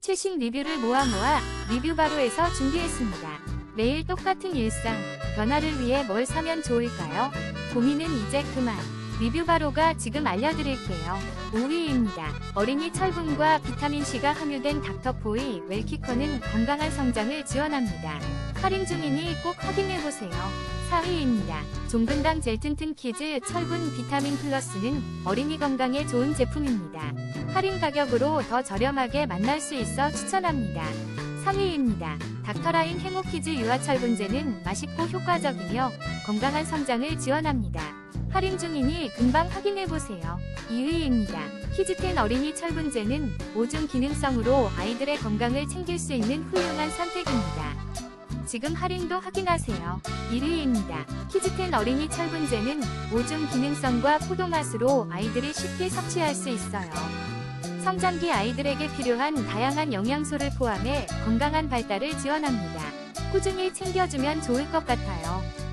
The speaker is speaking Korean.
최신 리뷰를 모아 모아 리뷰 바로에서 준비했습니다. 매일 똑같은 일상, 변화를 위해 뭘 사면 좋을까요? 고민은 이제 그만. 리뷰 바로가 지금 알려드릴게요. 5위입니다. 어린이 철분과 비타민C가 함유된 닥터포이 웰키커는 건강한 성장을 지원합니다. 할인 중이니 꼭 확인해보세요. 4위입니다. 종근당 젤튼튼 키즈 철분 비타민 플러스는 어린이 건강에 좋은 제품입니다. 할인 가격으로 더 저렴하게 만날 수 있어 추천합니다. 3위입니다. 닥터라인 해모키즈 유아철 분제는 맛있고 효과적이며 건강한 성장을 지원합니다. 할인 중이니 금방 확인해보세요. 2위입니다. 키즈텐 어린이 철분제는 오줌 기능성으로 아이들의 건강을 챙길 수 있는 훌륭한 선택입니다. 지금 할인도 확인하세요. 1위입니다. 키즈텐 어린이 철분제는 오줌 기능성과 포도맛으로 아이들이 쉽게 섭취할 수 있어요. 성장기 아이들에게 필요한 다양한 영양소를 포함해 건강한 발달을 지원합니다. 꾸준히 챙겨주면 좋을 것 같아요.